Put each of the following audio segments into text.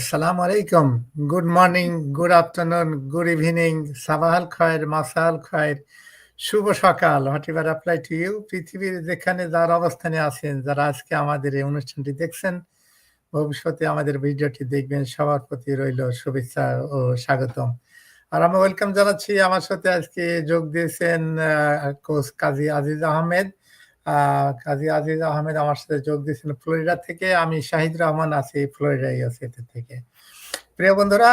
আসসালামু আলাইকুম। Good morning, good afternoon, good evening, সাবাহাল খয়ের, মাসাল খয়ের, শুভ সকাল। Whatever apply to you. পৃথিবীর যেখানে যার অবস্থানে আছেন, যারা আজকে আমাদের এই অনুষ্ঠানটি দেখছেন, ভবিষ্যতে আমাদের ভিডিওটি দেখবেন সবার প্রতি রইল শুভেচ্ছা ও স্বাগতম। আর আমি ওয়েলকাম জানাচ্ছি আমার সাথে আজকে যোগ দিয়েছেন কোচ কাজী আজিজ আহমেদ। কাজী আজিজ আহমেদ আমার সাথে যোগ দিয়েছেন ফ্লোরিডা থেকে। আমি শাহিদ রহমান আছি ফ্লোরিডা ইউএসএ থেকে। প্রিয় বন্ধুরা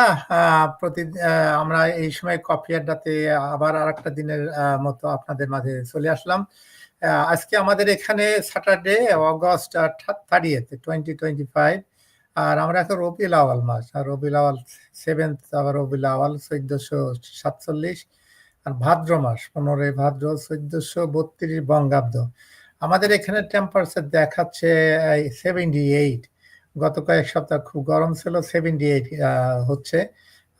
প্রতি আমরা এই সময় কফি আড্ডাতে আবার আরেকটা দিনের মতো আপনাদের মাঝে চলে আসলাম। আজকে আমাদের এখানে স্যাটারডে অগাস্ট আ থা 30th 2025 আর আমরা এখন রবিউল আওয়াল মাস। আর রবিউল আওয়াল 7th আবার রবিউল আওয়াল 1447 আর ভাদ্র মাস 15 ভাদ্র 1432 বঙ্গাব্দ। আমাদের এখানে টেম্পারেচার দেখাচ্ছে সেভেন্টি এইট গত কয়েক সপ্তাহ খুব গরম ছিল সেভেন্টি এইট হচ্ছে।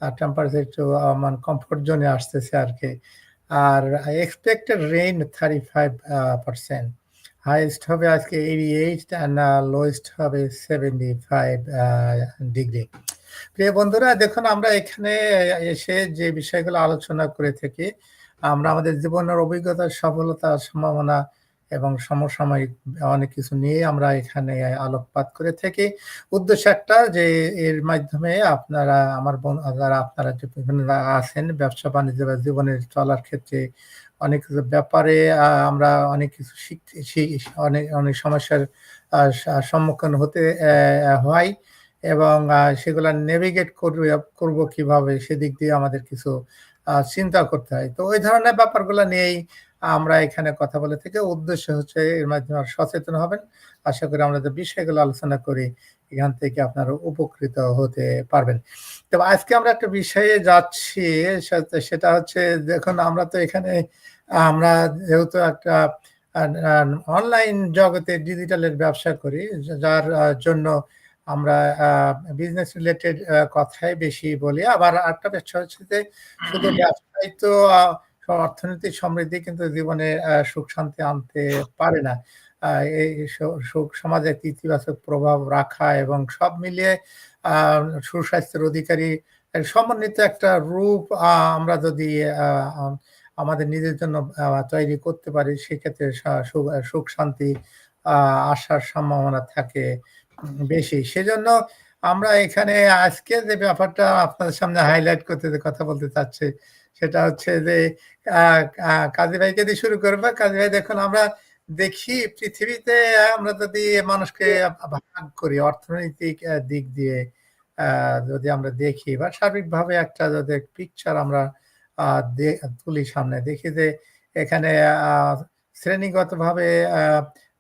আর টেম্পারেচার একটু মানে কমফোর্ট জোনে আসতেছে আর কি আর expected rain thirty five percent. Highest হবে আজকে 88 অ্যান্ড আ লোয়েস্ট হবে 75 ফাইভ ডিগ্রি। প্রিয় বন্ধুরা দেখুন আমরা এখানে এসে যে বিষয়গুলো আলোচনা করে থাকি, আমরা আমাদের জীবনের অভিজ্ঞতা, সফলতা, সম্ভাবনা এবং সমসাময়িক অনেক কিছু নিয়ে আমরা এখানে আলোকপাত করে থাকি। উদ্দেশ্য একটা যে এর মাধ্যমে আপনারা আমার বোন যারা আপনারা যে বিভিন্ন আছেন ব্যবসা-বাণিজ্য বা জীবনের চলার ক্ষেত্রে অনেক কিছু ব্যাপারে আমরা অনেক কিছু শিখতে অনেক, অনেক সমস্যার সম্মুখীন হতে হয় এবং সেগুলা নেভিগেট করবে করব কীভাবে সেদিক দিয়ে আমাদের কিছু চিন্তা করতে হয়। তো ওই ধরনের ব্যাপারগুলো নিয়েই আমরা এখানে কথা বলে থেকে উদ্দেশ্য হচ্ছে এর মাধ্যমে সচেতন হবেন। আশা করি আমরা যে বিষয়গুলো আলোচনা করি, এখান থেকে আপনারা উপকৃত হতে পারবেন। তবে আজকে আমরা একটা বিষয়ে যাচ্ছি, সেটা হচ্ছে দেখুন, আমরা তো এখানে, আমরা যেহেতু একটা অনলাইন জগতে ডিজিটালের ব্যবসা করি, যার জন্য আমরা বিজনেস রিলেটেড কথাই বেশি বলি। আবার আরেকটা বিষয় হচ্ছে যে শুধু ব্যবসায় তো আ অর্থনৈতিক সমৃদ্ধি কিন্তু জীবনে সুখ শান্তি আনতে পারে না। এই সুখ সমাজে ইতিবাচক প্রভাব রাখা এবং সব মিলিয়ে সুস্বাস্থ্যের অধিকারী সমন্বিত একটা রূপ আমরা যদি আমাদের নিজের জন্য তৈরি করতে পারি, সেক্ষেত্রে সুখ শান্তি আসার সম্ভাবনা থাকে বেশি। সেজন্য আমরা এখানে আজকে যে ব্যাপারটা আপনাদের সামনে হাইলাইট করতে কথা বলতে চাচ্ছি সেটা হচ্ছে যে কাজী ভাইকে দিয়ে শুরু করব। কাজী ভাই দেখুন আমরা দেখি পৃথিবীতে আমরা যদি মানুষকে ভাগ করি অর্থনৈতিক দিক দিয়ে যদি আমরা দেখি বা সার্বিকভাবে একটা যদি পিকচার আমরা তুলি সামনে দেখি যে এখানে শ্রেণীগতভাবে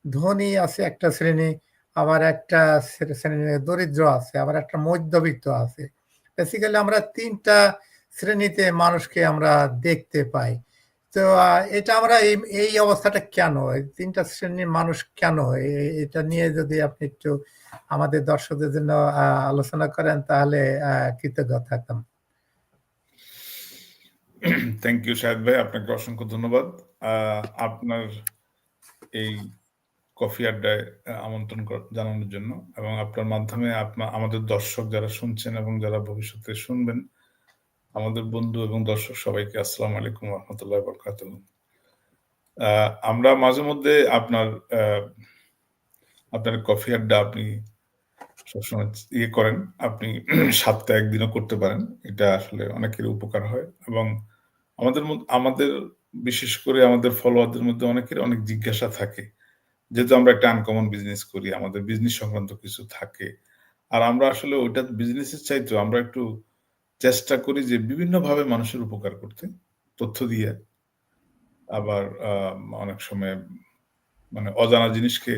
ধনী আছে একটা শ্রেণি, আবার একটা শ্রে শ্রেণি দরিদ্র আছে, আবার একটা মধ্যবিত্ত আছে। বেসিক্যালি আমরা ৩ টা শ্রেণীতে মানুষকে আমরা দেখতে পাই। তো এটা আমরা এই, এই অবস্থাটা কেন? তিনটা শ্রেণির মানুষ কেন? এটা নিয়ে যদি আপনি একটু আমাদের দর্শকদের জন্য আলোচনা করেন তাহলে কৃতজ্ঞ থাকতাম। থ্যাংক ইউ শাহেদ ভাই। আপনাকে অসংখ্য ধন্যবাদ। আপনার এই কফি আড্ডায় আমন্ত্রণ জানানোর জন্য এবং আপনার মাধ্যমে আমাদের দর্শক যারা শুনছেন এবং যারা ভবিষ্যতে শুনবেন, আমাদের বন্ধু এবং দর্শক সবাইকে আসসালাম আলাইকুম রাহমাতুল্লাহি ওয়া বারাকাতুহু। আ আমরা আপনার আপনার কফি আড্ডা আপনি সবসময় ইয়ে করেন। আপনি সপ্তাহে একদিনও করতে পারেন। এটা আসলে অনেকের উপকার হয় এবং আমাদের মদ আমাদের বিশেষ করে আমাদের ফলোয়ারদের মধ্যে অনেকের অনেক জিজ্ঞাসা থাকে। যেহেতু আমরা একটা আনকমন বিজনেস করি, আমাদের বিজনেস সংক্রান্ত কিছু থাকে। আর আমরা আসলে ওইটা বিজনেসের চাইতেও আমরা একটু চেষ্টা করি যে বিভিন্নভাবে মানুষের উপকার করতে, তথ্য দিয়ে। আবার অনেক সময় মানে অজানা জিনিসকে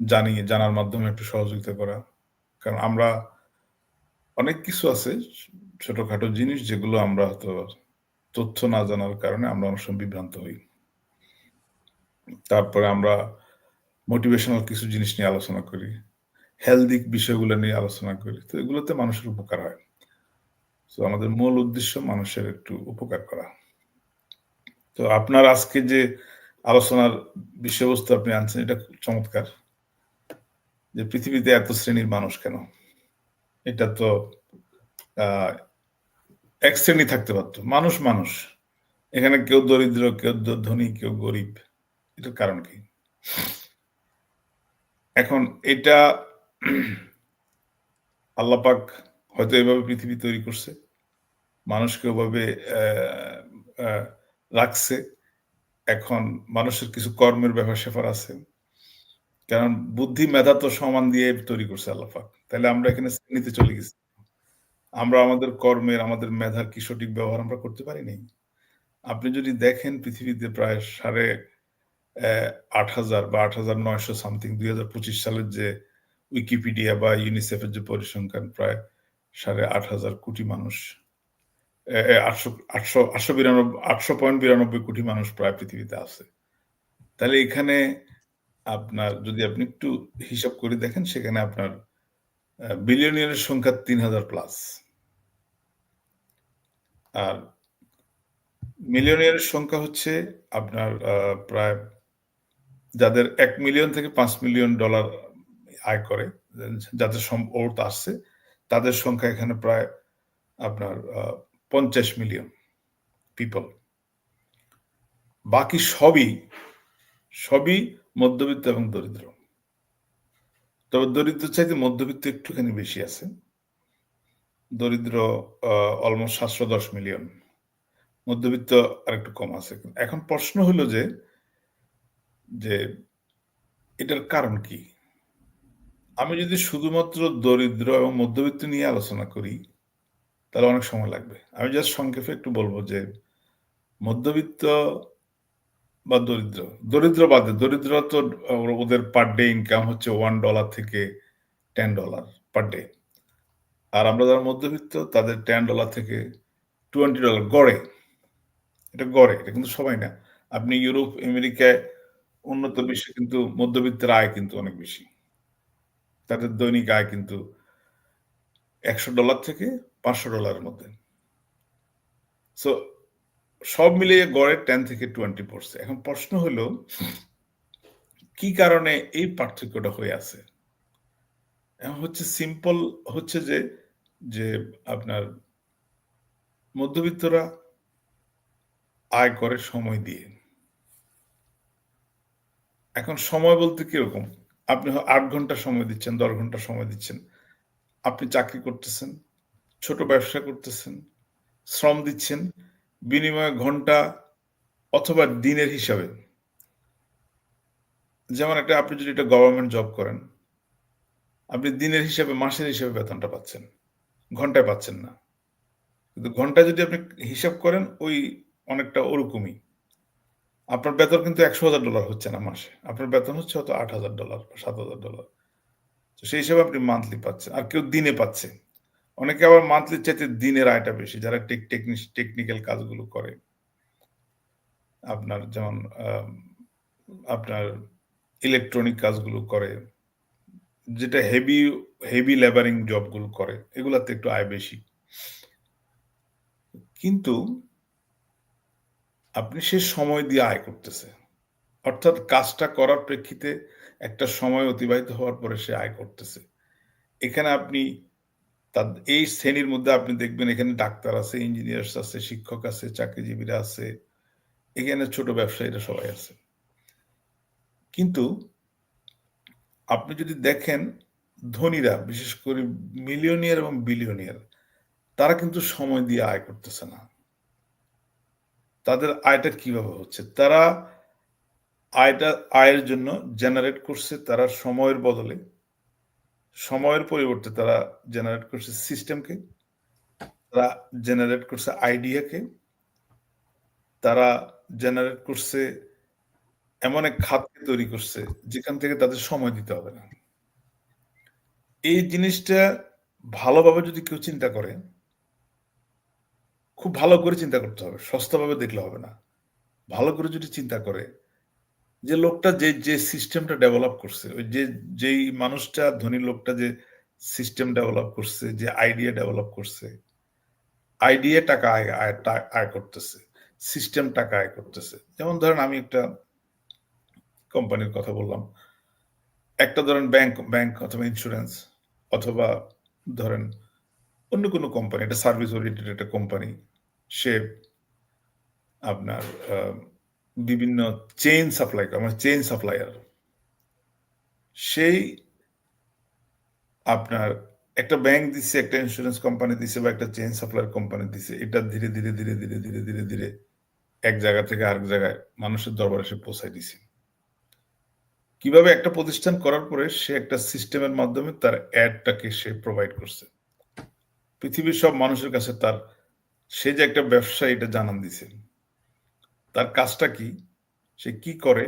জানিয়ে জানার মাধ্যমে একটু সহযোগিতা করা। কারণ আমরা অনেক কিছু আছে ছোটখাটো জিনিস যেগুলো আমরা হয়তো তথ্য না জানার কারণে আমরা অনেক সময় বিভ্রান্ত হই। তারপরে আমরা মোটিভেশনাল কিছু জিনিস নিয়ে আলোচনা করি। হেলথি বিষয়গুলো নিয়ে আলোচনা করি। তো এগুলোতে মানুষের উপকার হয়। সো আমাদের মূল উদ্দেশ্য মানুষের একটু উপকার করা। তো আপনার আজকে যে আলোচনার বিষয়বস্তু আপনি আনছেন, এটা চমৎকার। যে পৃথিবীতে এত শ্রেণির মানুষ কেন? এটা তো এক শ্রেণি থাকতে পারতো মানুষ মানুষ এখানে কেউ দরিদ্র, কেউ ধনী, কেউ গরিব এটার কারণ কি এখন এটা, আল্লাপাক হয়তো এভাবে পৃথিবী তৈরি করছে, মানুষকে ওভাবে রাখছে। এখন মানুষের কিছু কর্মের ব্যাপার স্যাপার আছে। কারণ বুদ্ধি, মেধা তো সমান দিয়ে তৈরি করছে আল্লাপাক তাহলে আমরা এখানে শ্রেণীতে চলে গেছি। আমরা আমাদের কর্মের, আমাদের মেধার কি সঠিক ব্যবহার আমরা করতে পারি নাই আপনি যদি দেখেন পৃথিবীতে প্রায় সাড়ে আট হাজার বা আট হাজার নয়শো সামথিং, দুই হাজার পঁচিশ সালের যে উইকিপিডিয়া বা ইউনিসেফের যে পরিসংখ্যান, প্রায় সাড়ে আট হাজার কোটি মানুষ আটশো আটশো আটশো বিরানব্বই, আটশো পয়েন্ট বিরানব্বই কোটি মানুষ প্রায় পৃথিবীতে আছে। তাহলে এখানে আপনার, যদি আপনি একটু হিসাব করে দেখেন, সেখানে আপনার বিলিয়নিয়ারের সংখ্যা তিন হাজার প্লাস আর মিলিয়নিয়ারের সংখ্যা হচ্ছে আপনার প্রায় যাদের এক মিলিয়ন থেকে পাঁচ মিলিয়ন ডলার আয় করে, যাদের অর্থ আসছে তাদের সংখ্যা এখানে প্রায়, আপনার পঞ্চাশ মিলিয়ন পিপল বাকি সবই সবই মধ্যবিত্ত এবং দরিদ্র। তবে দরিদ্র চাইতে মধ্যবিত্ত একটুখানি বেশি আছে। দরিদ্র অলমোস্ট সাতশো দশ মিলিয়ন। মধ্যবিত্ত আরেকটু কম আছে। এখন প্রশ্ন হলো যে যে এটার কারণ কি? আমি যদি শুধুমাত্র দরিদ্র এবং মধ্যবিত্ত নিয়ে আলোচনা করি, তাহলে অনেক সময় লাগবে। আমি জাস্ট সংক্ষেপে একটু বলব যে, মধ্যবিত্ত বা দরিদ্র দরিদ্র বাদে দরিদ্র তো ওদের পার ডে ইনকাম হচ্ছে ওয়ান ডলার থেকে টেন ডলার পার ডে আর আমরা যারা মধ্যবিত্ত, তাদের টেন ডলার থেকে টোয়েন্টি ডলার গড়ে। এটা গড়ে, এটা কিন্তু সবাই না। আপনি ইউরোপ, আমেরিকায় উন্নত বিশ্বে কিন্তু মধ্যবিত্তের আয় কিন্তু অনেক বেশি। তাদের দৈনিক আয় কিন্তু একশো ডলার থেকে পাঁচশো ডলারের মধ্যে। সো সব মিলিয়ে গড়ে টেন থেকে টোয়েন্টি পড়ছে এখন প্রশ্ন হলো, কি কারণে এই পার্থক্যটা হয়ে আছে? এখন হচ্ছে সিম্পল হচ্ছে যে যে আপনার মধ্যবিত্তরা আয় করে সময় দিয়ে। এখন সময় বলতে কীরকম? আপনি আট ঘণ্টা সময় দিচ্ছেন, দশ ঘণ্টা সময় দিচ্ছেন। আপনি চাকরি করতেছেন, ছোট ব্যবসা করতেছেন, শ্রম দিচ্ছেন, বিনিময়ে ঘণ্টা অথবা দিনের হিসাবে। যেমন একটা আপনি যদি একটা গভর্নমেন্ট জব করেন, আপনি দিনের হিসাবে, মাসের হিসাবে বেতনটা পাচ্ছেন। ঘন্টায় পাচ্ছেন না। কিন্তু ঘণ্টা যদি আপনি হিসাব করেন, ওই অনেকটা ওরকমই। আপনার বেতন কিন্তু একশো হাজার ডলার হচ্ছে না মাসে। আপনার বেতন হচ্ছে হয়তো আট হাজার ডলার বা সাত হাজার ডলার তো সেই হিসাবে আপনি মান্থলি পাচ্ছেন, আর কেউ দিনে পাচ্ছে। অনেকে আবার মান্থলি চাইতে দিনের আয়টা বেশি, যারা টেকনিক্যাল কাজগুলো করে। আপনার যেমন আপনার ইলেকট্রনিক কাজগুলো করে, যেটা হেভি হেভি লেবারিং জবগুলো করে, এগুলাতে একটু আয় বেশি। কিন্তু আপনি সে সময় দিয়ে আয় করতেছে। অর্থাৎ কাজটা করার প্রেক্ষিতে একটা সময় অতিবাহিত হওয়ার পরে সে আয় করতেছে। এখানে আপনি তার, এই শ্রেণির মধ্যে আপনি দেখবেন এখানে ডাক্তার আছে ইঞ্জিনিয়ার্স আছে, শিক্ষক আছে, চাকরিজীবীরা আছে, এখানে ছোট ব্যবসায়ীরা সবাই আছে। কিন্তু আপনি যদি দেখেন ধনীরা, বিশেষ করে মিলিয়নিয়ার এবং বিলিয়নিয়ার তারা কিন্তু সময় দিয়ে আয় করতেছে না। তাদের আয়টা কীভাবে হচ্ছে? তারা আয়টা, আয়ের জন্য জেনারেট করছে তারা সময়ের বদলে। সময়ের পরিবর্তে তারা জেনারেট করছে সিস্টেমকে তারা জেনারেট করছে আইডিয়াকে তারা জেনারেট করছে এমন এক খাতকে তৈরি করছে যেখান থেকে তাদের সময় দিতে হবে না। এই জিনিসটা ভালোভাবে যদি কেউ চিন্তা করে খুব ভালো করে চিন্তা করতে হবে, সস্তাভাবে দেখলে হবে না। ভালো করে যদি চিন্তা করে যে লোকটা যে যে সিস্টেমটা ডেভেলপ করছে, ওই যে, যেই মানুষটা, ধনী লোকটা যে সিস্টেম ডেভেলপ করছে, যে আইডিয়া ডেভেলপ করছে আইডিয়া টাকা আয় আয় করতেছে সিস্টেম টাকা আয় করতেছে। যেমন ধরেন আমি একটা কোম্পানির কথা বললাম। একটা ধরেন ব্যাংক ব্যাংক অথবা ইন্স্যুরেন্স অথবা ধরেন অন্য কোনো কোম্পানি একটা সার্ভিস ওরিয়েন্টেড একটা কোম্পানি সে আপনার বিভিন্ন চেইন সাপ্লাই মানে চেইন সাপ্লায়ার সেই আপনার একটা ব্যাংক দিচ্ছে একটা ইন্স্যুরেন্স কোম্পানি দিচ্ছে বা একটা চেইন সাপ্লায়ার কোম্পানি দিচ্ছে এটা ধীরে ধীরে ধীরে ধীরে ধীরে ধীরে ধীরে এক জায়গা থেকে আরেক জায়গায় মানুষের দরবারে সে পৌঁছায় দিছে। কীভাবে একটা প্রতিষ্ঠান করার পরে সে একটা সিস্টেমের মাধ্যমে তার অ্যাডটাকে সে প্রোভাইড করছে? পৃথিবীর সব মানুষের কাছে তার, সে যে একটা ব্যবসা এটা জানান দিছে। তার কাজটা কি? সে কি করে?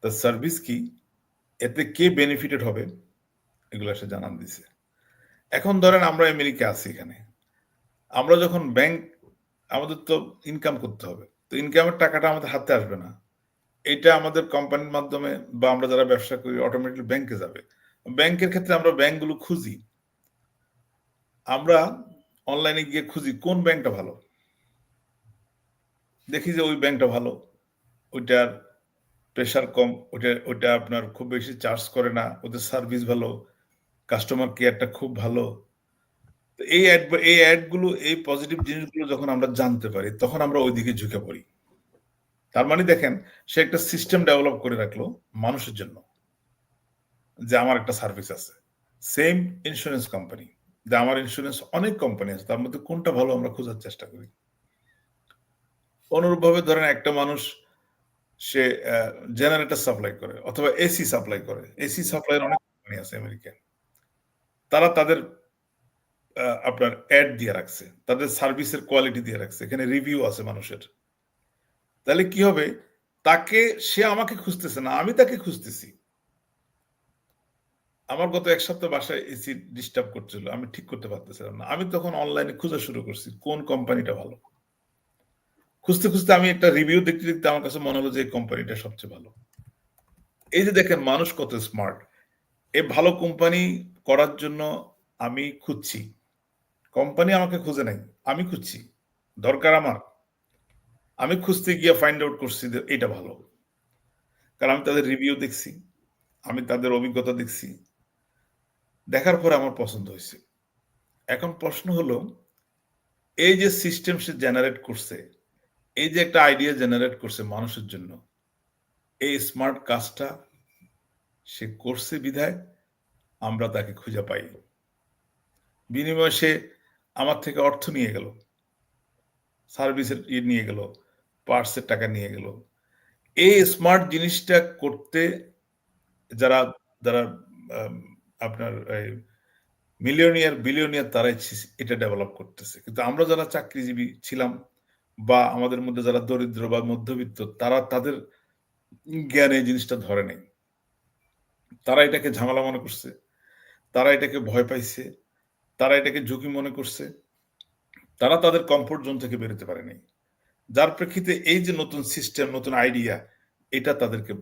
তার সার্ভিস কি? এতে কে বেনিফিটেড হবে? এগুলো সে জানান দিছে। এখন ধরেন আমরা আমেরিকা আছি এখানে। আমরা যখন ব্যাংক আমাদের তো ইনকাম করতে হবে। তো ইনকামের টাকাটা আমাদের হাতে আসবে না। এটা আমাদের কোম্পানির মাধ্যমে বা আমরা যারা ব্যবসা করি অটোমেটিকলি ব্যাংকে যাবে। ব্যাংকের ক্ষেত্রে আমরা ব্যাংকগুলো খুঁজি। আমরা অনলাইনে গিয়ে খুঁজি কোন ব্যাংকটা ভালো। দেখি যে ওই ব্যাংকটা ভালো, ওইটার প্রেশার কম ওটা ওইটা আপনার খুব বেশি চার্জ করে না, ওদের সার্ভিস ভালো কাস্টমার কেয়ারটা খুব ভালো। এই অ্যাড এই অ্যাডগুলো এই পজিটিভ জিনিসগুলো যখন আমরা জানতে পারি, তখন আমরা ওইদিকে ঝুঁকে পড়ি। তার মানে দেখেন, সে একটা সিস্টেম ডেভেলপ করে রাখল মানুষের জন্য, যে আমার একটা সার্ভিস আছে। সেম ইন্স্যুরেন্স কোম্পানি যে আমার ইন্স্যুরেন্স অনেক কোম্পানি আছে তার মধ্যে কোনটা ভালো আমরা খোঁজার চেষ্টা করি। অনুরূপভাবে ধরেন একটা মানুষ, সে জেনারেটর সাপ্লাই করে অথবা এসি সাপ্লাই করে। এসি সাপ্লাইয়ের অনেক কোম্পানি আছে আমেরিকায় তারা তাদের আপনার অ্যাড দিয়ে রাখছে, তাদের সার্ভিসের কোয়ালিটি দিয়ে রাখছে। এখানে রিভিউ আছে মানুষের। তাহলে কি হবে? তাকে, সে আমাকে খুঁজতেছে না, আমি তাকে খুঁজতেছি। আমার গত এক সপ্তাহ বাসায় এসি ডিস্টার্ব করছিল, আমি ঠিক করতে পারতেছিলাম না। আমি তখন অনলাইনে খোঁজা শুরু করছি, কোন কোম্পানিটা ভালো? খুঁজতে খুঁজতে আমি একটা রিভিউ দেখতে দেখতে আমার কাছে মনে হলো যে এই কোম্পানিটা সবচেয়ে ভালো। এই যে দেখেন, মানুষ কত স্মার্ট এই ভালো কোম্পানি করার জন্য আমি খুঁজছি। কোম্পানি আমাকে খুঁজে নাই, আমি খুঁজছি। দরকার আমার। আমি খুঁজতে গিয়ে ফাইন্ড আউট করছি এটা ভালো। কারণ আমি তাদের রিভিউ দেখছি, আমি তাদের অভিজ্ঞতা দেখছি। দেখার পরে আমার পছন্দ হয়েছে। এখন প্রশ্ন হলো, এই যে সিস্টেম সে জেনারেট করছে, এই যে একটা আইডিয়া জেনারেট করছে মানুষের জন্য, এই স্মার্ট কাজটা সে করছে বিধায় আমরা তাকে খুঁজে পাই। বিনিময়ে সে আমার থেকে অর্থ নিয়ে গেল সার্ভিসের ইয়ে নিয়ে গেল পার্সের টাকা নিয়ে গেল। এই স্মার্ট জিনিসটা করতে যারা যারা আপনার মিলিয়নিয়ার বিলিয়নিয়ার তারাই এটা ডেভেলপ করতেছে। কিন্তু আমরা যারা চাকরিজীবী ছিলাম বা আমাদের মধ্যে যারা দরিদ্র বা মধ্যবিত্ত, তারা তাদের জ্ঞানে জিনিসটা ধরে নেই। তারা এটাকে ঝামেলা মনে করছে, তারা এটাকে ভয় পাইছে, তারা এটাকে ঝুঁকি মনে করছে, তারা তাদের কমফোর্ট জোন থেকে বেরোতে পারেনি যার প্রেক্ষিতে এই যে নতুন সিস্টেম নতুন আইডিয়া এটা তাদেরকে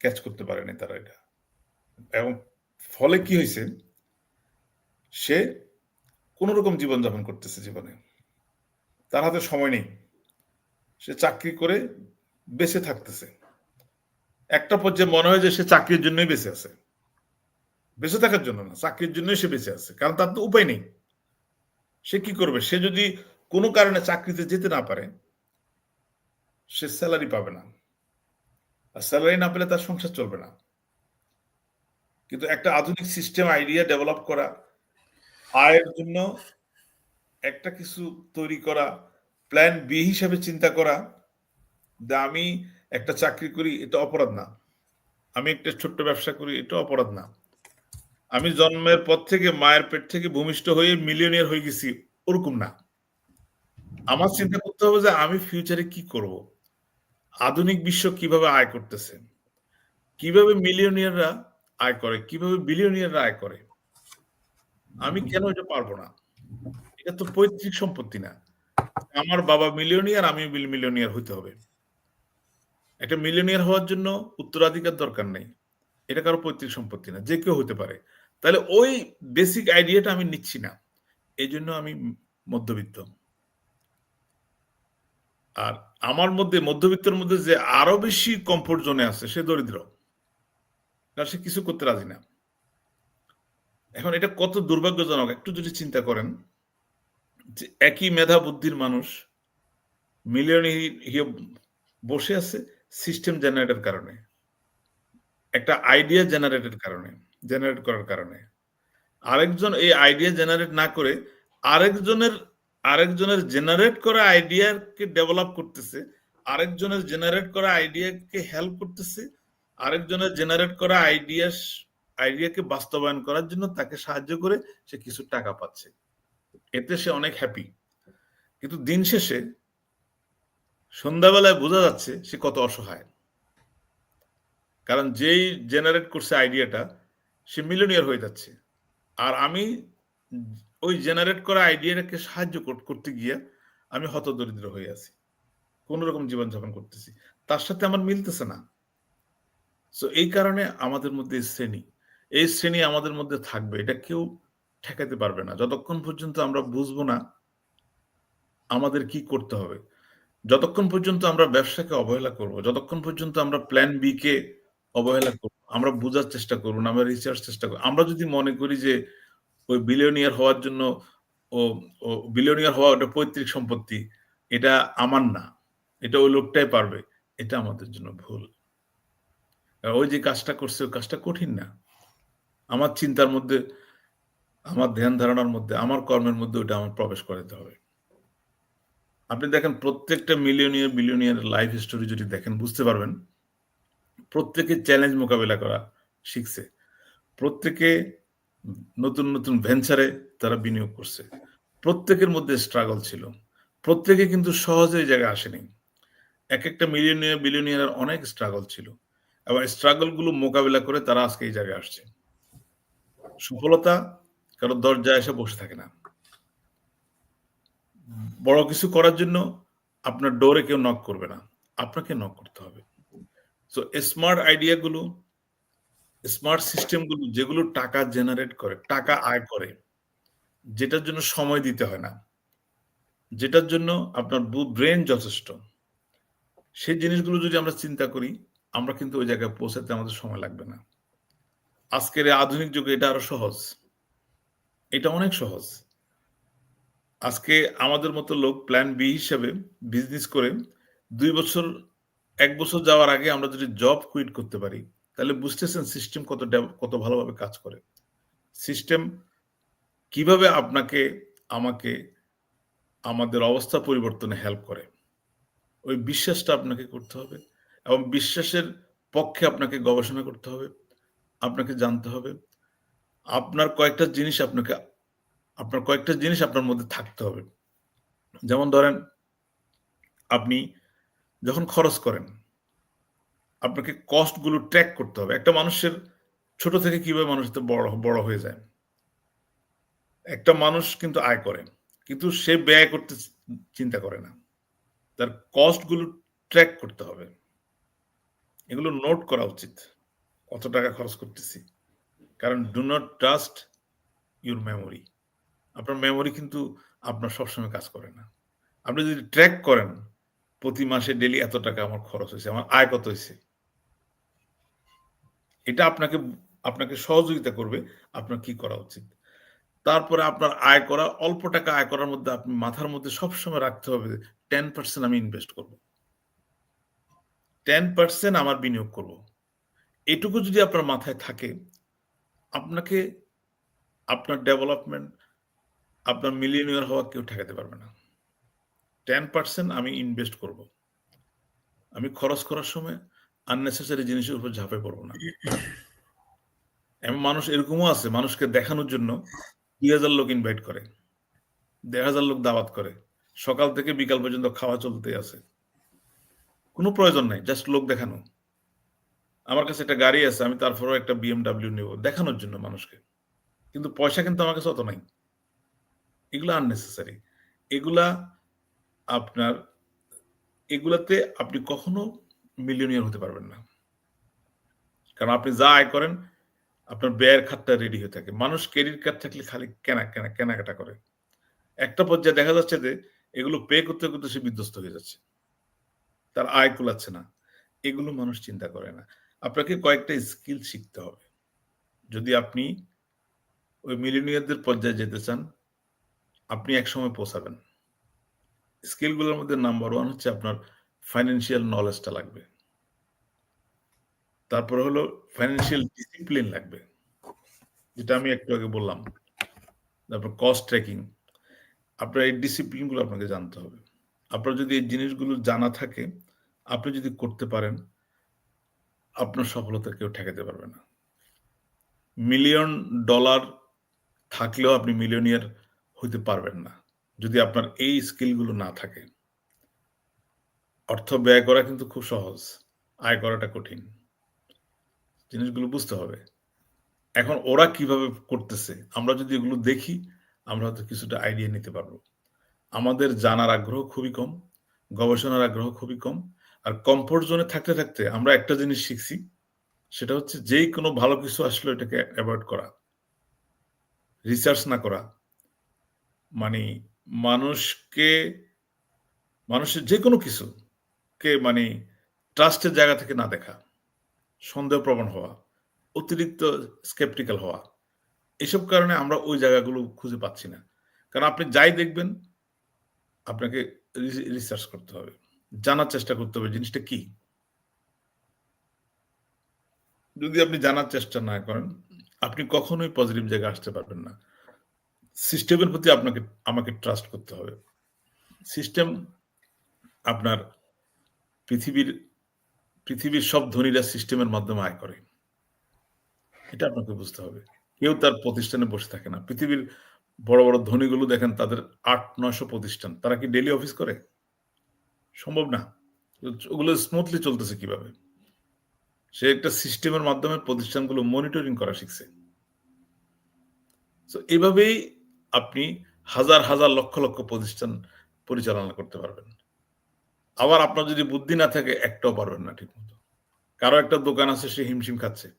ক্যাচ করতে পারেনি তারা এটা। এবং ফলে কি হয়েছে? সে কোন রকম জীবনযাপন করতেছে জীবনে। তার হাতে সময় নেই। সে চাকরি করে বেঁচে থাকতেছে। একটা পর্যায়ে মনে হয় যে সে চাকরির জন্যই বেঁচে আছে। বেঁচে থাকার জন্য না, চাকরির জন্যই সে বেঁচে আছে। কারণ তার তো উপায় নেই। সে কি করবে? সে যদি কোনো কারণে চাকরিতে যেতে না পারে, সে স্যালারি পাবে না। আর স্যালারি না পেলে তার সংসার চলবে না। কিন্তু একটা আধুনিক সিস্টেম আইডিয়া ডেভেলপ করা, আয়ের জন্য একটা কিছু তৈরি করা প্ল্যান বি হিসাবে চিন্তা করা আমি একটা চাকরি করি, এটা অপরাধ না। আমি একটা ছোট্ট ব্যবসা করি, এটা অপরাধ না। আমি জন্মের পর থেকে মায়ের পেট থেকে ভূমিষ্ঠ হয়ে মিলিয়নিয়ার হয়ে গেছি, ওরকম না। আমার চিন্তা করতে হবে যে আমি ফিউচারে কি করব? আধুনিক বিশ্ব কীভাবে আয় করতেছে? কীভাবে মিলিয়নিয়াররা আয় করে কীভাবে বিলিয়নিয়াররা আয় করে? আমি কেন এটা পারব না? এটা তো পৈতৃক সম্পত্তি না। আমার বাবা মিলিয়নিয়ার আমি মিলিয়নিয়ার হইতে হবে। একটা মিলিয়নিয়ার হওয়ার জন্য উত্তরাধিকার দরকার নেই। এটা কারও পৈতৃক সম্পত্তি না যে কেউ হতে পারে। তাহলে ওই বেসিক আইডিয়াটা আমি নিচ্ছি না। এই জন্য আমি মধ্যবিত্ত। আর আমার মধ্যে মধ্যবিত্তের মধ্যে যে আরও বেশি কমফোর্ট জোনে আছে সে দরিদ্র। কারণ সে কিছু করতে রাজি না। এখন এটা কত দুর্ভাগ্যজনক, একটু যদি চিন্তা করেন, যে একই মেধা বুদ্ধির মানুষ মিলিয়ন বসে আছে সিস্টেম জেনারেটের কারণে, একটা আইডিয়া জেনারেটের কারণে জেনারেট করার কারণে। আরেকজন এই আইডিয়া জেনারেট না করে আরেকজনের আরেকজনের জেনারেট করা আইডিয়াকে ডেভেলপ করতেছে, আরেকজনের জেনারেট করা আইডিয়াকে হেল্প করতেছে আরেকজনের জেনারেট করা আইডিয়া আইডিয়াকে বাস্তবায়ন করার জন্য তাকে সাহায্য করে সে কিছু টাকা পাচ্ছে। এতে সে অনেক হ্যাপি কিন্তু দিন শেষে সন্ধ্যাবেলায় বোঝা যাচ্ছে সে কত অসহায়। কারণ যেই জেনারেট করছে আইডিয়াটা সে মিলিয়নিয়ার হয়ে যাচ্ছে। আর আমি ওই জেনারেট করা আইডিয়াটাকে সাহায্য করতে গিয়ে আমি হতদরিদ্র হয়ে আছি। কোন রকম জীবনযাপন করতেছি। তার সাথে আমার মিলতেছে না। সো এই কারণে আমাদের মধ্যে শ্রেণি, এই শ্রেণি আমাদের মধ্যে থাকবে। এটা কেউ ঠেকাতে পারবে না। যতক্ষণ পর্যন্ত আমরা বুঝব না আমাদের কি করতে হবে, যতক্ষণ পর্যন্ত আমরা ব্যবসাকে অবহেলা করব, যতক্ষণ পর্যন্ত আমরা প্ল্যান বি কে অবহেলা করব, আমরা বোঝার চেষ্টা করব আমরা রিসার্চ চেষ্টা করব, আমরা যদি মনে করি যে ওই বিলিয়নিয়ার হওয়ার জন্য ও বিলিয়নিয়ার হওয়া ওটা পৈতৃক সম্পত্তি, এটা আমার না, এটা ওই লোকটাই পারবে, এটা আমাদের জন্য ভুল। ওই যে কাজটা করছে, ওই কাজটা কঠিন না। আমার চিন্তার মধ্যে, আমার ধ্যান ধারণার মধ্যে, আমার কর্মের মধ্যে ওটা আমার প্রবেশ করাতে হবে। আপনি দেখেন, প্রত্যেকটা মিলিয়নিয়ার, বিলিয়নিয়ার লাইফ স্টোরি যদি দেখেন, বুঝতে পারবেন, প্রত্যেকে চ্যালেঞ্জ মোকাবেলা করা শিখছে। প্রত্যেকে নতুন নতুন ভেঞ্চারে তারা বিনিয়োগ করছে। প্রত্যেকের মধ্যে স্ট্রাগল ছিল। প্রত্যেকে কিন্তু সহজে জায়গায় আসেনি। এক একটা মিলিয়নিয়ার বিলিয়নিয়ার অনেক স্ট্রাগল ছিল। এবং স্ট্রাগলগুলো মোকাবেলা করে তারা আজকে এই জায়গায় আসছে। সফলতা কারও দরজায় এসে বসে থাকে না। বড় কিছু করার জন্য আপনার ডোরে কেউ নক করবে না। আপনাকে নক করতে হবে। সো স্মার্ট আইডিয়াগুলো স্মার্ট সিস্টেমগুলো যেগুলো টাকা জেনারেট করে, টাকা আয় করে, যেটার জন্য সময় দিতে হয় না, যেটার জন্য আপনার ব্রেন যথেষ্ট, সেই জিনিসগুলো যদি আমরা চিন্তা করি আমরা কিন্তু ওই জায়গায় পৌঁছাতে আমাদের সময় লাগবে না। আজকের আধুনিক যুগে এটা আরও সহজ। এটা অনেক সহজ। আজকে আমাদের মতো লোক প্ল্যান বি হিসেবে বিজনেস করে দুই বছর, এক বছর যাওয়ার আগে আমরা যদি জব কুইট করতে পারি, তাহলে বুঝতেছেন সিস্টেম কত কত ভালোভাবে কাজ করে। সিস্টেম কীভাবে আপনাকে, আমাকে, আমাদের অবস্থা পরিবর্তনে হেল্প করে? ওই বিশ্বাসটা আপনাকে করতে হবে। এবং বিশ্বাসের পক্ষে আপনাকে গবেষণা করতে হবে, আপনাকে জানতে হবে। আপনার কয়েকটা জিনিস আপনাকে, আপনার কয়েকটা জিনিস আপনার মধ্যে থাকতে হবে। যেমন ধরেন, আপনি যখন খরচ করেন, আপনাকে কস্টগুলো ট্র্যাক করতে হবে। একটা মানুষের ছোট থেকে কীভাবে মানুষ বড় বড় হয়ে যায়? একটা মানুষ কিন্তু আয় করে, কিন্তু সে ব্যয় করতে চিন্তা করে না। তার কস্টগুলো ট্র্যাক করতে হবে। এগুলো নোট করা উচিত, কত টাকা খরচ করতেছি। কারণ do not trust your memory আপনার মেমোরি কিন্তু আপনার সবসময় কাজ করে না। আপনি যদি ট্র্যাক করেন, প্রতি মাসে ডেলি এত টাকা আমার খরচ হয়েছে, আমার আয় কত হয়েছে? এটা আপনাকে আপনাকে সহযোগিতা করবে, আপনার কি করা উচিত। তারপরে আপনার আয় করা, অল্প টাকা আয় করার মধ্যে আপনি মাথার মধ্যে সবসময় রাখতে হবে টেন পার্সেন্ট আমি ইনভেস্ট করব। টেন পার্সেন্ট আমার বিনিয়োগ করব। এটুকু যদি আপনার মাথায় থাকে, আপনাকে আপনার ডেভেলপমেন্ট আপনার মিলিয়নিয়ার হওয়া কেউ ঠেকাতে পারবে না। টেন পার্সেন্ট আমি ইনভেস্ট করব। আমি খরচ করার সময় আননেসেসারি জিনিসের উপর ঝাঁপে পড়ব না। এমন মানুষ এরকমও আছে, মানুষকে দেখানোর জন্য দুই হাজার লোক ইনভাইট করে, দেড় হাজার লোক দাওয়াত করে, সকাল থেকে বিকাল পর্যন্ত খাওয়া চলতে আছে। কোনো প্রয়োজন নাই জাস্ট লোক দেখানো। আমার কাছে একটা গাড়ি আছে, আমি তারপরেও একটা বিএমডাব্লিউ নেব, দেখানোর জন্য মানুষকে। কিন্তু পয়সা কিন্তু আমার কাছে অত নাই। এগুলো আননেসেসারি এগুলা আপনার, এগুলাতে আপনি কখনো মিলিয়নিয়ার হতে পারবেন না। কারণ আপনি যা আয় করেন, আপনার ব্যয়ের খাতটা রেডি হয়ে থাকে। মানুষ ক্রেডিট কার্ড থাকলে খালি কেনা কেনা, কেনাকাটা করে। একটা পর্যায়ে দেখা যাচ্ছে যে, এগুলো পে করতে করতে সে বিধ্বস্ত হয়ে যাচ্ছে। তার আয় কুলাচ্ছে না। এগুলো মানুষ চিন্তা করে না। আপনাকে কয়েকটা স্কিল শিখতে হবে। যদি আপনি ওই মিলিনিয়ারদের পর্যায়ে যেতে চান, আপনি একসময় পৌঁছাবেন। স্কিলগুলোর মধ্যে নাম্বার ওয়ান হচ্ছে আপনার ফাইন্যান্সিয়াল নলেজটা লাগবে। তারপরে হলো ফাইন্যান্সিয়াল ডিসিপ্লিন লাগবে। যেটা আমি একটু আগে বললাম। তারপর কস্ট ট্র্যাকিং আপনার এই ডিসিপ্লিনগুলো আপনাকে জানতে হবে। আপনার যদি এই জিনিসগুলো জানা থাকে আপনি যদি করতে পারেন, আপনার সফলতা কেউ ঠেকাতে পারবে না। মিলিয়ন ডলার থাকলেও আপনি মিলিয়নিয়ার হইতে পারবেন না। যদি আপনার এই স্কিলগুলো না থাকে। অর্থ ব্যয় করা কিন্তু খুব সহজ। আয় করাটা কঠিন। জিনিসগুলো বুঝতে হবে। এখন ওরা কীভাবে করতেছে, আমরা যদি এগুলো দেখি, আমরা হয়তো কিছুটা আইডিয়া নিতে পারব। আমাদের জানার আগ্রহ খুবই কম, গবেষণার আগ্রহ খুবই কম আর কমফোর্ট জোনে থাকতে থাকতে আমরা একটা জিনিস শিখছি, সেটা হচ্ছে যেই কোনো ভালো কিছু আসলে এটাকে অ্যাভয়েড করা রিসার্চ না করা। মানে মানুষকে, মানুষের যে কোনো কিছু কে মানে ট্রাস্টের জায়গা থেকে না দেখা সন্দেহপ্রবণ হওয়া, অতিরিক্ত স্কেপটিক্যাল হওয়া, এসব কারণে আমরা ওই জায়গাগুলো খুঁজে পাচ্ছি না। কারণ আপনি যাই দেখবেন, আপনাকে রিসার্চ করতে হবে। জানার চেষ্টা করতে হবে, জিনিসটা কি? যদি আপনি জানার চেষ্টা না করেন, আপনি কখনোই পজিটিভ জায়গায় আসতে পারবেন না। সিস্টেমের প্রতি আপনাকে, আমাকে ট্রাস্ট করতে হবে। সিস্টেম আপনার পৃথিবীর পৃথিবীর সব ধনীরা সিস্টেমের মাধ্যমে আয় করে। এটা আপনাকে বুঝতে হবে। কেউ তার প্রতিষ্ঠানে বসে থাকে না। পৃথিবীর বড় বড় ধনীগুলো দেখেন, তাদের আট, নয়শো প্রতিষ্ঠান। তারা কি ডেলি অফিস করে? সম্ভব না। ওগুলো স্মুথলি চলতেছে কীভাবে? সে একটা সিস্টেমের মাধ্যমে প্রতিষ্ঠানগুলো মনিটরিং করা শিখছে। তো এভাবেই আপনি হাজার হাজার, লক্ষ লক্ষ প্রতিষ্ঠান পরিচালনা করতে পারবেন। আবার আপনার যদি বুদ্ধি না থাকে, একটাও পারবেন না ঠিক মতো কারও একটা দোকান আছে, সে হিমশিম খাচ্ছে।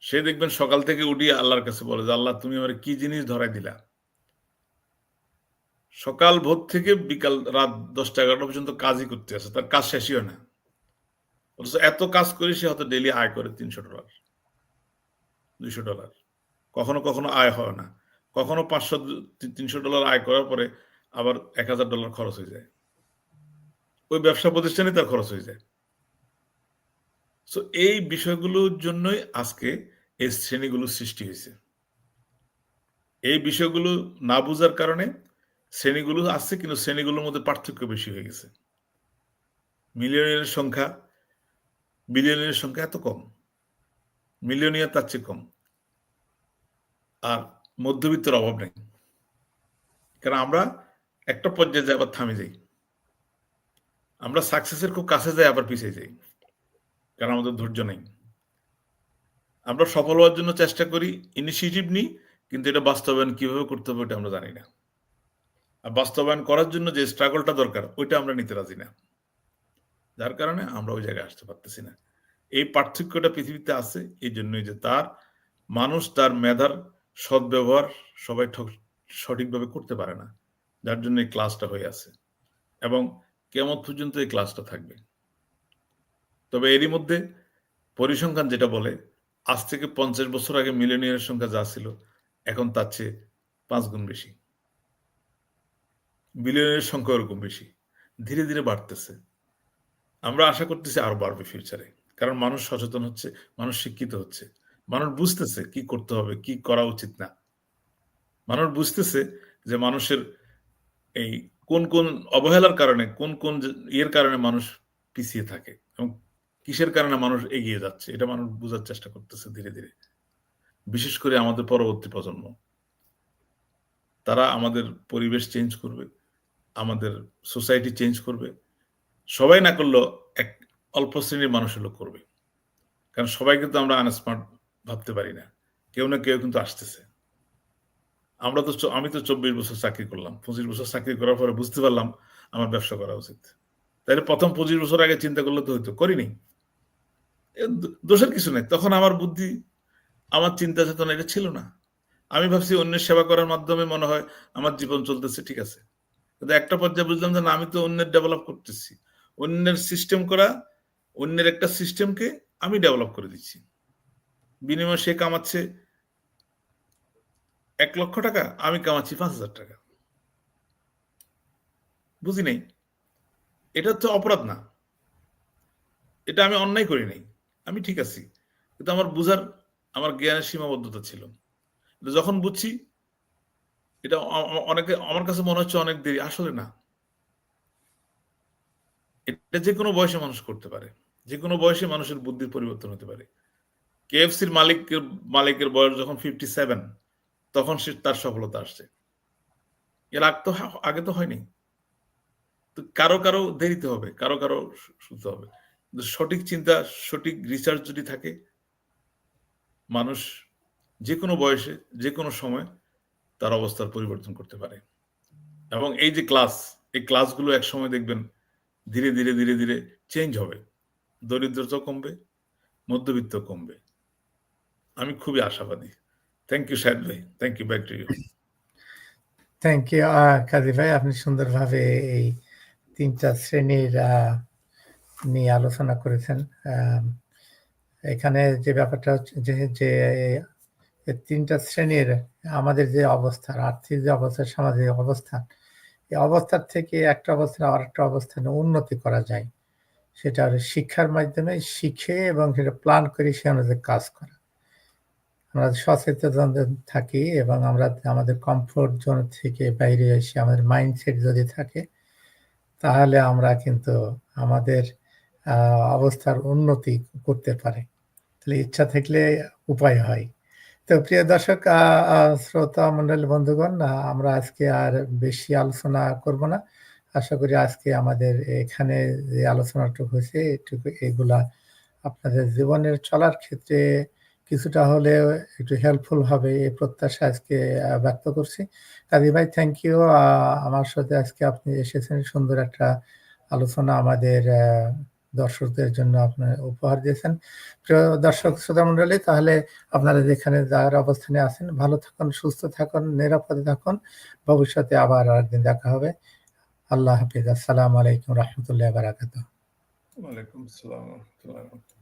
সে দেখবেন সকাল থেকে উঠিয়ে আল্লাহর কাছে বলে যে, আল্লাহ, তুমি আমার কি জিনিস ধরাই দিলা? সকাল ভোর থেকে বিকাল রাত দশটা এগারোটা পর্যন্ত কাজই করতে আছে তার কাজ শেষই হয় না। অথচ এত কাজ করে সে হয়তো ডেলি আয় করে তিনশো ডলার দুইশো ডলার কখনো কখনো আয় হয় না। কখনো পাঁচশো, তিনশো ডলার আয় করার পরে আবার এক হাজার ডলার খরচ হয়ে যায়। ওই ব্যবসা প্রতিষ্ঠানে তার খরচ হয়ে যায়। সো এই বিষয়গুলোর জন্যই আজকে এই শ্রেণীগুলো সৃষ্টি হয়েছে। এই বিষয়গুলো না বুঝার কারণে শ্রেণীগুলো আসছে কিন্তু শ্রেণীগুলোর মধ্যে পার্থক্য বেশি হয়ে গেছে। মিলিয়নের সংখ্যা বিলিয়নের সংখ্যা এত কম। মিলিয়নিয়ার তার চেয়ে কম। আর মধ্যবিত্তের অভাব নেই। কারণ আমরা একটা পর্যায়ে যাই, আবার থামে যাই। আমরা সাকসেসের খুব কাছে যাই, আবার পিছিয়ে যাই। কারণ আমাদের ধৈর্য নেই। আমরা সফল হওয়ার জন্য চেষ্টা করি ইনিশিয়েটিভ নিই, কিন্তু এটা বাস্তবায়ন কীভাবে করতে হবে, ওটা আমরা জানি না। বাস্তবায়ন করার জন্য যে স্ট্রাগলটা দরকার, ওইটা আমরা নিতে রাজি না। যার কারণে আমরা ওই জায়গায় আসতে পারতেছি না। এই পার্থক্যটা পৃথিবীতে আছে, এই জন্যই যে তার মানুষ, তার মেধার সদ্ব্যবহার সবাই সঠিকভাবে করতে পারে না। যার জন্য এই ক্লাসটা হয়ে আছে। এবং কেমন পর্যন্ত এই ক্লাসটা থাকবে? তবে এরই মধ্যে পরিসংখ্যান যেটা বলে, আজ থেকে পঞ্চাশ বছর আগে মিলেনিয়ারের সংখ্যা যা ছিল, এখন তার চেয়ে পাঁচ গুণ বেশি। বিলিয়নের সংখ্যা ওরকম বেশি। ধীরে ধীরে বাড়তেছে। আমরা আশা করতেছি আরও বাড়বে ফিউচারে কারণ মানুষ সচেতন হচ্ছে, মানুষ শিক্ষিত হচ্ছে। মানুষ বুঝতেছে কি করতে হবে, কি করা উচিত না। মানুষ বুঝতেছে যে মানুষের এই কোন কোন অবহেলার কারণে, কোন কোন ইয়ের কারণে মানুষ পিছিয়ে থাকে এবং কিসের কারণে মানুষ এগিয়ে যাচ্ছে, এটা মানুষ বোঝার চেষ্টা করতেছে ধীরে ধীরে। বিশেষ করে আমাদের পরবর্তী প্রজন্ম। তারা আমাদের পরিবেশ চেঞ্জ করবে। আমাদের সোসাইটি চেঞ্জ করবে। সবাই না করলেও এক অল্প শ্রেণির মানুষ হলো করবে। কারণ সবাই কিন্তু আমরা আনস্মার্ট ভাবতে পারি না। কেউ না কেউ কিন্তু আসতেছে। আমরা তো আমি তো চব্বিশ বছর চাকরি করলাম। পঁচিশ বছর চাকরি করার পরে বুঝতে পারলাম আমার ব্যবসা করা উচিত। তাহলে প্রথম পঁচিশ বছর আগে চিন্তা করলে তো হইতো করিনি। দোষের কিছু নেই। তখন আমার বুদ্ধি, আমার চিন্তা চেতনা এটা ছিল না। আমি ভাবছি অন্যের সেবা করার মাধ্যমে মনে হয় আমার জীবন চলতেছে, ঠিক আছে। কিন্তু একটা পর্যায়ে বুঝলাম যে না, আমি তো অন্যের ডেভেলপ করতেছি। অন্যের সিস্টেম করা, অন্যের একটা সিস্টেমকে আমি ডেভেলপ করে দিচ্ছি। বিনিময়ে সে কামাচ্ছে এক লক্ষ টাকা, আমি কামাচ্ছি পাঁচ হাজার টাকা। বুঝি নাই? এটা হচ্ছে অপরাধ না। এটা আমি অন্যায় করি নাই। আমি ঠিক আছি। কিন্তু আমার বুঝার, আমার জ্ঞানের সীমাবদ্ধতা ছিল। যখন বুঝছি এটা অনেকে, আমার কাছে মনে হচ্ছে অনেক দেরি। আসলে না। এটা যে কোনো বয়সে মানুষ করতে পারে। যে কোনো বয়সে মানুষের বুদ্ধির পরিবর্তন হতে পারে। কেএফসির মালিকের মালিকের বয়স যখন ফিফটি সেভেন তখন সে তার সফলতা আসছে। এর আগ তো আগে তো হয়নি। তো কারও কারও দেরিতে হবে, কারও কারও শুনতে হবে। সঠিক চিন্তা, সঠিক রিসার্চ যদি থাকে, মানুষ যে কোনো বয়সে, যে কোনো সময় তার অবস্থার পরিবর্তন করতে পারে। এবং এই যে ক্লাস এই ক্লাসগুলো এক সময় দেখবেন ধীরে ধীরে ধীরে ধীরে চেঞ্জ হবে। দরিদ্রতা কমবে, মধ্যবিত্ত কমবে। আমি খুবই আশাবাদী। থ্যাংক ইউ শাহেদ ভাই। Thank you back to you thank you Kazi ভাই। আপনি সুন্দরভাবে এই তিনটা শ্রেণির নিয়ে আলোচনা করেছেন। এখানে যে ব্যাপারটা হচ্ছে যে তিনটা শ্রেণির আমাদের যে অবস্থা আর্থিক যে অবস্থা, সামাজিক অবস্থান, এই অবস্থার থেকে একটা অবস্থান আর একটা অবস্থানে উন্নতি করা যায়। সেটা শিক্ষার মাধ্যমে শিখে এবং সেটা প্ল্যান করে সে অনুযায়ী কাজ করা। আমরা সচেতন থাকি এবং আমরা আমাদের কমফোর্ট জোন থেকে বাইরে এসে আমাদের মাইন্ডসেট যদি থাকে, তাহলে আমরা কিন্তু আমাদের অবস্থার উন্নতি করতে পারে। তাহলে ইচ্ছা থাকলে উপায় হয়। তো প্রিয় দর্শক শ্রোতা মন্ডল বন্ধুগণ আমরা আজকে আর বেশি আলোচনা করব না। আশা করি আজকে আমাদের এখানে যে আলোচনাটুকু হয়েছে, এটুকু এগুলা আপনাদের জীবনের চলার ক্ষেত্রে কিছুটা হলেও একটু হেল্পফুল হবে এই প্রত্যাশা আজকে ব্যক্ত করছি। কাজী ভাই থ্যাংক ইউ আমার সাথে আজকে আপনি এসেছেন। সুন্দর একটা আলোচনা আমাদের দর্শকদের জন্য আপনার উপহার দিয়েছেন। প্রিয় দর্শক শ্রোতা মন্ডলী তাহলে আপনারা যেখানে যার অবস্থানে আছেন, ভালো থাকুন, সুস্থ থাকুন, নিরাপদে থাকুন। ভবিষ্যতে আবার আরেকদিন দেখা হবে। আল্লাহ হাফিজ। আসসালামু আলাইকুম রহমতুল্লাহ বারাকাত ওয়ালাইকুম আসসালাম